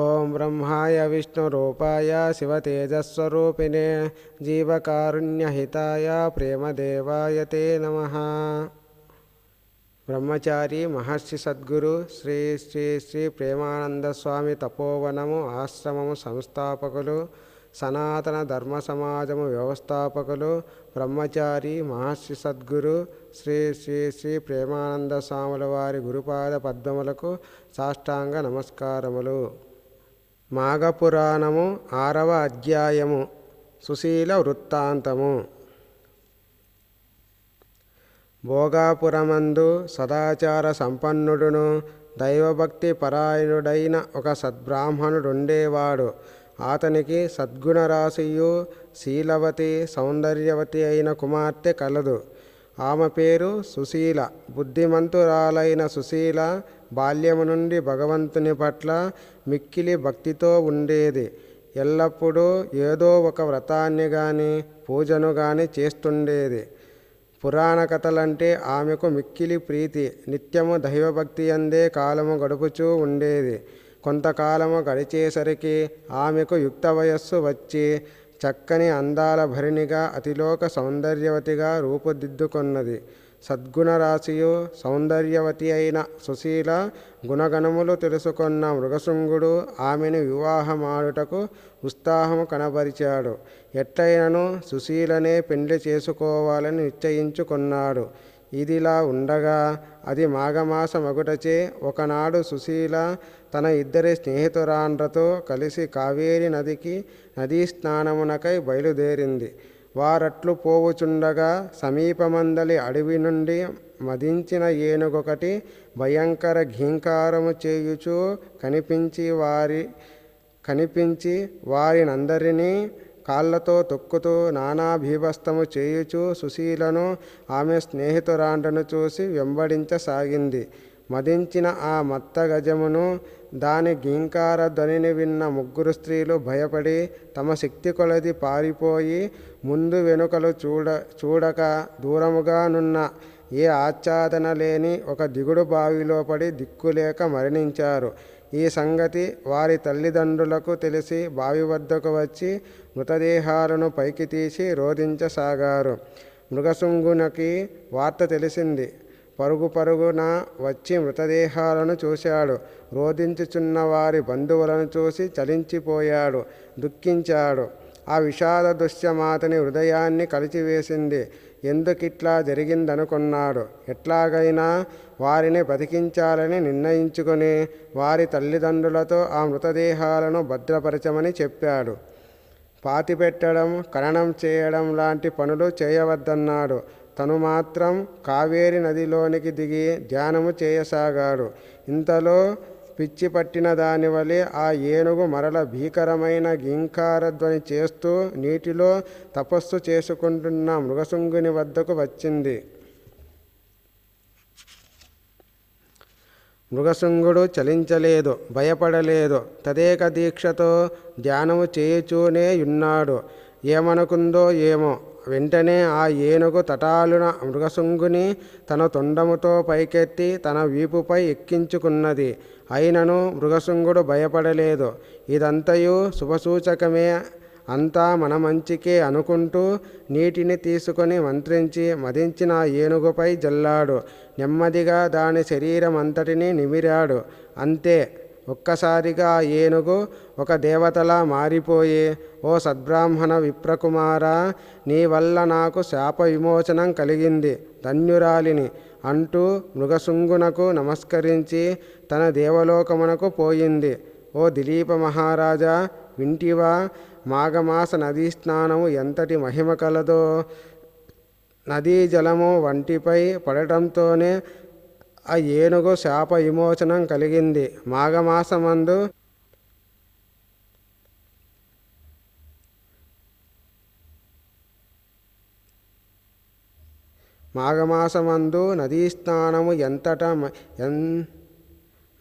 ఓం బ్రహ్మాయ విష్ణురూపాయ శివతేజస్వరూపిణే జీవకారుణ్యహితాయ ప్రేమదేవాయ తే నమ. బ్రహ్మచారి మహర్షి సద్గురు శ్రీ శ్రీ శ్రీ ప్రేమానంద స్వామి తపోవనము ఆశ్రమము సంస్థాపకులు సనాతన ధర్మ సమాజము వ్యవస్థాపకులు బ్రహ్మచారి మహర్షి సద్గురు శ్రీ శ్రీ శ్రీ ప్రేమానంద స్వాముల వారి గురుపాద పద్మములకు సాష్టాంగ నమస్కారములు. మాఘపురాణము ఆరవ అధ్యాయము సుశీల వృత్తాంతము. భోగాపురమందు సదాచార సంపన్నుడును దైవభక్తి పరాయణుడైన ఒక సద్బ్రాహ్మణుడుండేవాడు. అతనికి సద్గుణరాశియు శీలవతి సౌందర్యవతి అయిన కుమార్తె కలదు. ఆమె పేరు సుశీల. బుద్ధిమంతురాలైన సుశీల బాల్యము నుండి భగవంతుని పట్ల మిక్కిలి భక్తితో ఉండేది. ఎల్లప్పుడూ ఏదో ఒక వ్రతాన్ని గాని పూజను గాని చేస్తుండేది. పురాణ కథలంటే ఆమెకు మిక్కిలి ప్రీతి. నిత్యము దైవభక్తి అందే కాలము గడుపుచూ ఉండేది. కొంతకాలము గడిచేసరికి ఆమెకు యుక్త వయస్సు వచ్చి చక్కని అందాల భరిణిగా అతిలోక సౌందర్యవతిగా రూపుదిద్దుకొన్నది. సద్గుణరాశియు సౌందర్యవతి అయిన సుశీల గుణగణములు తెలుసుకున్న మృగశృంగుడు ఆమెను వివాహమాడుటకు ఉత్సాహము కనబరిచాడు. ఎట్లయినను సుశీలనే పెండ్లి చేసుకోవాలని నిశ్చయించుకున్నాడు. ఇదిలా ఉండగా అది మాఘమాసమగుటచే ఒకనాడు సుశీల తన ఇద్దరి స్నేహితురాండ్రతో కలిసి కావేరి నదికి నదీ స్నానమునకై బయలుదేరింది. వారట్లు పోవుచుండగా సమీపమందలి అడవి నుండి మదించిన ఏనుగొకటి భయంకర ఘీంకారము చేయుచూ కనిపించి వారి కనిపించి వారినందరినీ కాళ్ళతో తొక్కుతూ నానా భీభస్తము చేయుచూ సుశీలను ఆమె స్నేహితురాండను చూసి వెంబడించసాగింది. మదించిన ఆ మత్త గజమును దాని గింకార ధ్వనిని విన్న ముగ్గురు స్త్రీలు భయపడి తమ శక్తి కొలది పారిపోయి ముందు వెనుకలు చూడ చూడక దూరముగానున్న ఏ ఆచ్ఛాదన లేని ఒక దిగుడు బావిలో పడి దిక్కులేక మరణించారు. ఈ సంగతి వారి తల్లిదండ్రులకు తెలిసి బావి వద్దకు వచ్చి మృతదేహాలను పైకి తీసి రోధించసాగారు. మృగశృంగునకి వార్త తెలిసింది. పరుగు పరుగున వచ్చి మృతదేహాలను చూశాడు. రోధించుచున్న వారి బంధువులను చూసి చలించిపోయాడు. దుఃఖించాడు. ఆ విషాద దృశ్యమాతని హృదయాన్ని కలిచివేసింది. ఎందుకిట్లా జరిగిందనుకున్నాడు. ఎట్లాగైనా వారిని బతికించాలని నిర్ణయించుకొని వారి తల్లిదండ్రులతో ఆ మృతదేహాలను భద్రపరచమని చెప్పాడు. పాతిపెట్టడం ఖననం చేయడం లాంటి పనులు చేయవద్దన్నాడు. తను మాత్రం కావేరి నదిలోనికి దిగి ధ్యానము చేయసాగాడు. ఇంతలో పిచ్చి పట్టిన దాని వలె ఆ ఏనుగు మరల భీకరమైన గింకారధ్వని చేస్తూ నీటిలో తపస్సు చేసుకుంటున్న మృగశృంగుని వద్దకు వచ్చింది. మృగశృంగుడు చలించలేదు భయపడలేదు తదేక దీక్షతో ధ్యానము చేయుచూనే ఉన్నాడు. ఏమనుకుందో ఏమో వెంటనే ఆ ఏనుగు తటాలున మృగశృంగుని తన తొండముతో పైకెత్తి తన వీపుపై ఎక్కించుకున్నది. అయినను మృగశృంగుడు భయపడలేదు. ఇదంతయు శుభసూచకమే. అంతా మన మంచికే అనుకుంటూ నీటిని తీసుకొని మంత్రించి మదించిన ఏనుగుపై జల్లాడు. నెమ్మదిగా దాని శరీరం అంతటిని నిమిరాడు. అంతే. ఒక్కసారిగా ఆ ఏనుగు ఒక దేవతలా మారిపోయి ఓ సద్బ్రాహ్మణ విప్రకుమారా నీ వల్ల నాకు శాప విమోచనం కలిగింది ధన్యురాలిని అంటూ మృగశృంగునకు నమస్కరించి తన దేవలోకమునకు పోయింది. ఓ దిలీప మహారాజా వింటివా మాఘమాస నదీ స్నానము ఎంతటి మహిమ కలదో నదీ జలము వంటిపై పడటంతోనే ఆ ఏనుగు శాప విమోచనం కలిగింది. మాఘమాసమందు మాఘమాసమందు నదీ స్నానము ఎంతట ఎన్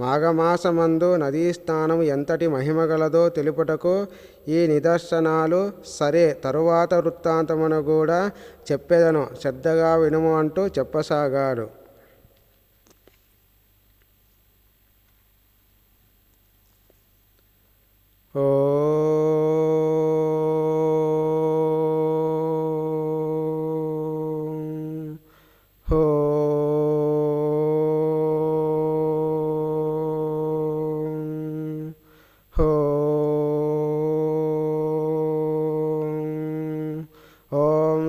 మాఘమాసమందు నదీ స్నానము ఎంతటి మహిమగలదో తెలుపుటకు ఈ నిదర్శనాలు సరే. తరువాత వృత్తాంతమును కూడా చెప్పేదను. శ్రద్ధగా వినుము అంటూ చెప్పసాగాడు.